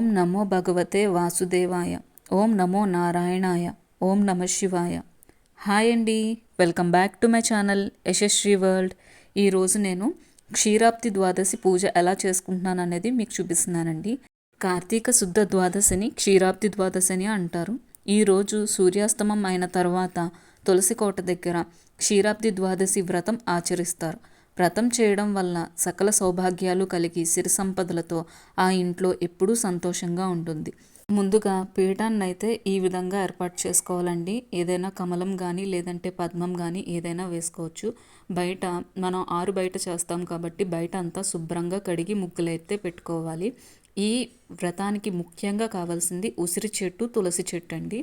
ఓం నమో భగవతే వాసుదేవాయ. ఓం నమో నారాయణాయ. ఓం నమ శివాయ. హాయ్ అండి. Welcome back to my channel Yashasvi world. ఈరోజు నేను క్షీరాబ్ది ద్వాదశి పూజ ఎలా చేసుకుంటున్నాను అనేది మీకు చూపిస్తున్నానండి. కార్తీక శుద్ధ ద్వాదశిని క్షీరాబ్ది ద్వాదశి అని అంటారు. ఈరోజు సూర్యాస్తమం అయిన తర్వాత తులసి కోట దగ్గర క్షీరాబ్ది ద్వాదశి వ్రతం ఆచరిస్తారు. వ్రతం చేయడం వల్ల సకల సౌభాగ్యాలు కలిగి సిరి సంపదలతో ఆ ఇంట్లో ఎప్పుడూ సంతోషంగా ఉంటుంది. ముందుగా పీఠాన్ని అయితే ఈ విధంగా ఏర్పాటు చేసుకోవాలండి. ఏదైనా కమలం కానీ లేదంటే పద్మం కానీ ఏదైనా వేసుకోవచ్చు. బయట మనం ఆరు బయట చేస్తాం కాబట్టి బయట అంతా శుభ్రంగా కడిగి ముగ్గులైతే పెట్టుకోవాలి. ఈ వ్రతానికి ముఖ్యంగా కావాల్సింది ఉసిరి చెట్టు తులసి చెట్టు అండి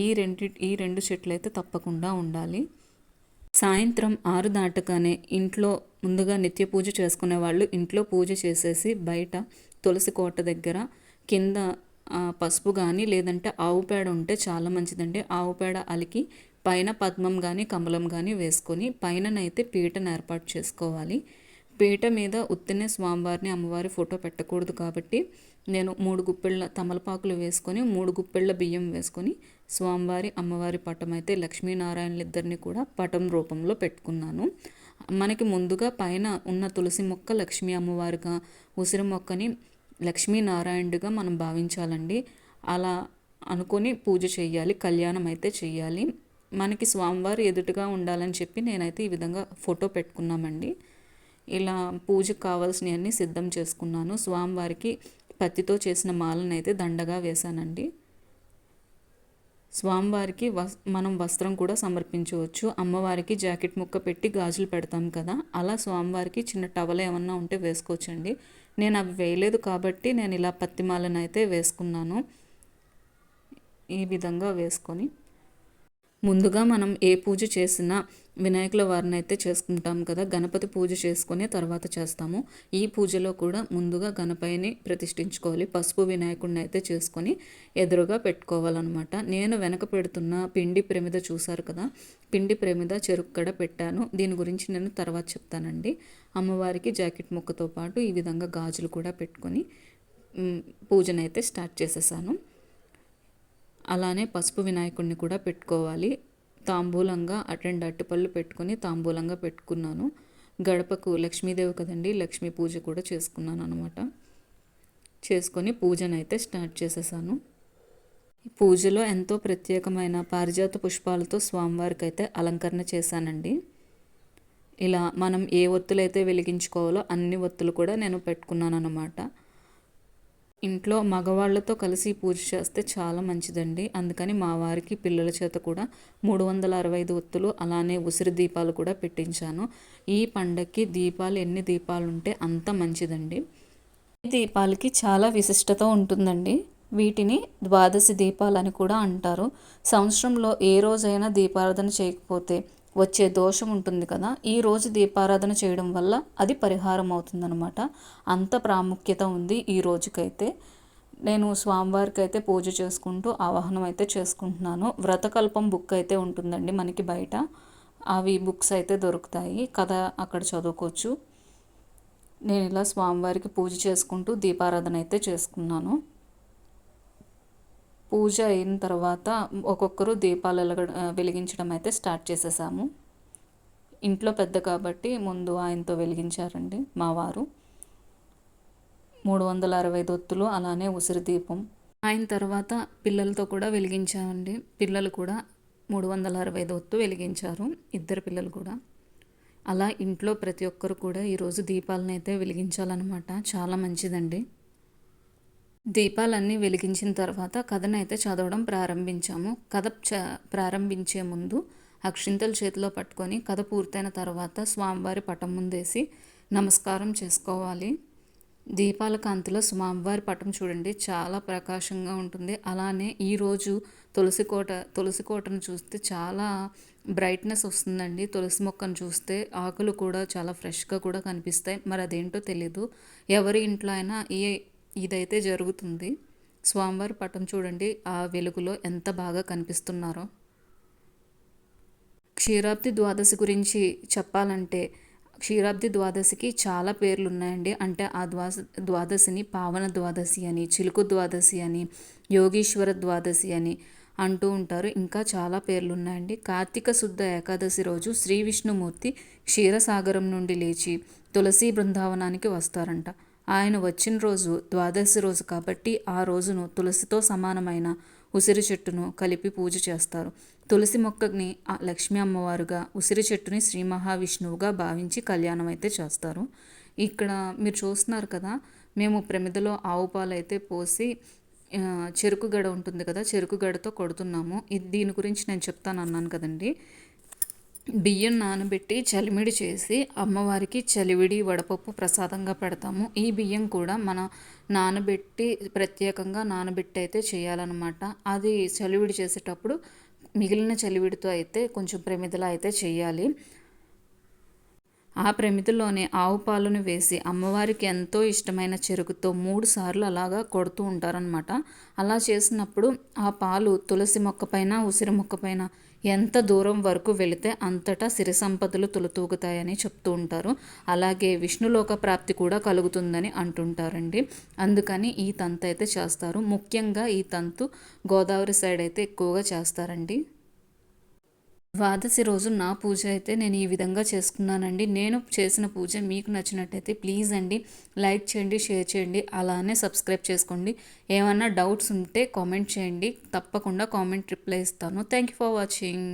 ఈ రెండు ఈ రెండు చెట్లు అయితే తప్పకుండా ఉండాలి. సాయంత్రం ఆరు దాటగానే ఇంట్లో ముందుగా నిత్య పూజ చేసుకునే వాళ్ళు ఇంట్లో పూజ చేసేసి బయట తులసి కోట దగ్గర కింద పసుపు కానీ లేదంటే ఆవు పేడ ఉంటే చాలా మంచిదండి. ఆవు పేడ అలికి పైన పద్మం కానీ కమలం కానీ వేసుకొని పైననైతే పీటను ఏర్పాటు చేసుకోవాలి. పీట మీద ఉత్తినే స్వామివారిని అమ్మవారి ఫోటో పెట్టకూడదు కాబట్టి నేను మూడు గుప్పెళ్ళ తమలపాకులు వేసుకొని మూడు గుప్పెళ్ళ బియ్యం వేసుకొని స్వామివారి అమ్మవారి పటం అయితే లక్ష్మీనారాయణలిద్దరిని కూడా పటం రూపంలో పెట్టుకున్నాను. మనకి ముందుగా పైన ఉన్న తులసి మొక్క లక్ష్మీ అమ్మవారిగా ఉసిరి మొక్కని లక్ష్మీనారాయణుడిగా మనం భావించాలండి. అలా అనుకొని పూజ చేయాలి కళ్యాణం అయితే చేయాలి మనకి స్వామివారి ఎదుటిగా ఉండాలని చెప్పి నేనైతే ఈ విధంగా ఫోటో పెట్టుకున్నామండి. ఇలా పూజకు కావాల్సినవన్నీ సిద్ధం చేసుకున్నాను. స్వామివారికి పత్తితో చేసిన మాలను అయితే దండగా వేశానండి. స్వామివారికి వస్ మనం వస్త్రం కూడా సమర్పించవచ్చు. అమ్మవారికి జాకెట్ ముక్క పెట్టి గాజులు పెడతాం కదా. అలా స్వామివారికి చిన్న టవల్ ఏమన్నా ఉంటే వేసుకోవచ్చండి. నేను అవి వేయలేదు కాబట్టి నేను ఇలా పత్తిమాలను అయితే వేసుకున్నాను. ఈ విధంగా వేసుకొని ముందుగా మనం ఏ పూజ చేసినా వినాయకుల వారిని అయితే చేసుకుంటాం కదా గణపతి పూజ చేసుకునే తర్వాత చేస్తాము. ఈ పూజలో కూడా ముందుగా గణపతిని ప్రతిష్ఠించుకోవాలి పసుపు వినాయకుడిని అయితే చేసుకొని ఎదురుగా పెట్టుకోవాలన్నమాట. నేను వెనక పెడుతున్న పిండి ప్రమిద చూశారు కదా పిండి ప్రమిద చెరుక్కడ పెట్టాను. దీని గురించి నేను తర్వాత చెప్తానండి. అమ్మవారికి జాకెట్ ముక్కతో పాటు ఈ విధంగా గాజులు కూడా పెట్టుకొని పూజనైతే స్టార్ట్ చేసేసాను. అలానే పసుపు వినాయకుడిని కూడా పెట్టుకోవాలి. తాంబూలంగా అటెండ్ అట్టుపళ్ళు పెట్టుకొని తాంబూలంగా పెట్టుకున్నాను. గడపకు లక్ష్మీదేవి కదండి లక్ష్మీ పూజ కూడా చేసుకున్నాను అనమాట చేసుకొని పూజనైతే స్టార్ట్ చేసేసాను. పూజలో ఎంతో ప్రత్యేకమైన పారిజాత పుష్పాలతో స్వామివారికి అయితే అలంకరణ చేశానండి. ఇలా మనం ఏ ఒత్తులైతే వెలిగించుకోవాలో అన్ని ఒత్తులు కూడా నేను పెట్టుకున్నాను అనమాట ఇంట్లో మగవాళ్ళతో కలిసి పూజ చేస్తే చాలా మంచిదండి. అందుకని మా వారికి పిల్లల చేత కూడా మూడు వందల అరవై ఐదు ఒత్తులు అలానే ఉసిరి దీపాలు కూడా పెట్టించాను. ఈ పండక్కి దీపాలు ఎన్ని దీపాలు ఉంటే అంత మంచిదండి. ఈ దీపాలకి చాలా విశిష్టత ఉంటుందండి. వీటిని ద్వాదశి దీపాలని కూడా అంటారు. సంవత్సరంలో ఏ రోజైనా దీపారాధన చేయకపోతే వచ్చే దోషం ఉంటుంది కదా ఈ రోజు దీపారాధన చేయడం వల్ల అది పరిహారం అవుతుందనమాట అంత ప్రాముఖ్యత ఉంది ఈ రోజుకైతే. నేను స్వామివారికి అయితే పూజ చేసుకుంటూ ఆవాహనం అయితే చేసుకుంటున్నాను. వ్రతకల్పం బుక్ అయితే ఉంటుందండి మనకి బయట. అవి బుక్స్ అయితే దొరుకుతాయి. కథ అక్కడ చదువుకోవచ్చు. నేను ఇలా స్వామివారికి పూజ చేసుకుంటూ దీపారాధన అయితే చేసుకున్నాను. పూజ అయిన తర్వాత ఒక్కొక్కరు దీపాలు వెలిగించడం అయితే స్టార్ట్ చేసేసాము. ఇంట్లో పెద్ద కాబట్టి ముందు ఆయనతో వెలిగించారండి మా వారు. మూడు వందల అరవై దొత్తులు అలానే ఉసిరి దీపం. ఆయన తర్వాత పిల్లలతో కూడా వెలిగించామండి. పిల్లలు కూడా మూడు వందల అరవై దొత్తు వెలిగించారు. ఇద్దరు పిల్లలు కూడా. అలా ఇంట్లో ప్రతి ఒక్కరు కూడా ఈరోజు దీపాలను అయితే వెలిగించాలన్నమాట. చాలా మంచిదండి. దీపాలన్నీ వెలిగించిన తర్వాత కథనైతే చదవడం ప్రారంభించాము. కథ చ ప్రారంభించే ముందు అక్షింతలు చేతిలో పట్టుకొని కథ పూర్తయిన తర్వాత స్వామివారి పటం ముందేసి నమస్కారం చేసుకోవాలి. దీపాల కాంతిలో స్వామివారి పటం చూడండి. చాలా ప్రకాశంగా ఉంటుంది. అలానే ఈరోజు తులసి కోట తులసి కోటను చూస్తే చాలా బ్రైట్నెస్ వస్తుందండి. తులసి మొక్కను చూస్తే ఆకులు కూడా చాలా ఫ్రెష్గా కూడా కనిపిస్తాయి. మరి అదేంటో తెలీదు. ఎవరి ఇంట్లో అయినా ఈ ఇదైతే జరుగుతుంది. స్వామివారి పటం చూడండి. ఆ వెలుగులో ఎంత బాగా కనిపిస్తున్నారో. క్షీరాబ్ది ద్వాదశి గురించి చెప్పాలంటే క్షీరాబ్ది ద్వాదశికి చాలా పేర్లు ఉన్నాయండి అంటే ఆ ద్వాస ద్వాదశిని పావన ద్వాదశి అని చిలుకు ద్వాదశి అని యోగీశ్వర ద్వాదశి అని అంటూ ఉంటారు. ఇంకా చాలా పేర్లు ఉన్నాయండి కార్తీక శుద్ధ ఏకాదశి రోజు శ్రీ విష్ణుమూర్తి క్షీరసాగరం నుండి లేచి తులసి బృందావనానికి వస్తారంట. ఆయన వచ్చిన రోజు ద్వాదశి రోజు కాబట్టి ఆ రోజును తులసితో సమానమైన ఉసిరి చెట్టును కలిపి పూజ చేస్తారు. తులసి మొక్కని ఆ లక్ష్మీ అమ్మవారుగా ఉసిరి చెట్టుని శ్రీ మహావిష్ణువుగా భావించి కళ్యాణం అయితే చేస్తారు. ఇక్కడ మీరు చూస్తున్నారు కదా మేము ప్రమిదలో ఆవు పాలు అయితే పోసి చెరుకు గడ ఉంటుంది కదా చెరుకు గడతో కొడుతున్నాము. ఇది దీని గురించి నేను చెప్తాను అన్నాను కదండి. బియ్యం నానబెట్టి చలిమిడి చేసి అమ్మవారికి చలివిడి వడపప్పు ప్రసాదంగా పెడతాము. ఈ బియ్యం కూడా మన నానబెట్టి ప్రత్యేకంగా నానబెట్టి అయితే చేయాలన్నమాట. అది చలివిడి చేసేటప్పుడు మిగిలిన చలివిడితో అయితే కొంచెం ప్రమిదలా అయితే చేయాలి. ఆ ప్రమితిలోనే ఆవు పాలను వేసి అమ్మవారికి ఎంతో ఇష్టమైన చెరుకుతో మూడు సార్లు అలాగా కొడుతూ ఉంటారనమాట అలా చేసినప్పుడు ఆ పాలు తులసి మొక్క పైన ఉసిరి మొక్క పైన ఎంత దూరం వరకు వెళితే అంతటా సిరి సంపదలు తులతూగుతాయని చెప్తూ ఉంటారు. అలాగే విష్ణులోక ప్రాప్తి కూడా కలుగుతుందని అంటుంటారండి. అందుకని ఈ తంతు అయితే చేస్తారు. ముఖ్యంగా ఈ తంతు గోదావరి సైడ్ అయితే ఎక్కువగా చేస్తారండి. ద్వాదశి రోజు నా పూజ అయితే నేను ఈ విధంగా చేసుకున్నానండి. నేను చేసిన పూజ మీకు నచ్చినట్టయితే ప్లీజ్ అండి లైక్ చేయండి షేర్ చేయండి అలానే సబ్స్క్రైబ్ చేసుకోండి. ఏమన్నా డౌట్స్ ఉంటే కామెంట్ చేయండి. తప్పకుండా కామెంట్ రిప్లై ఇస్తాను. Thank you for watching.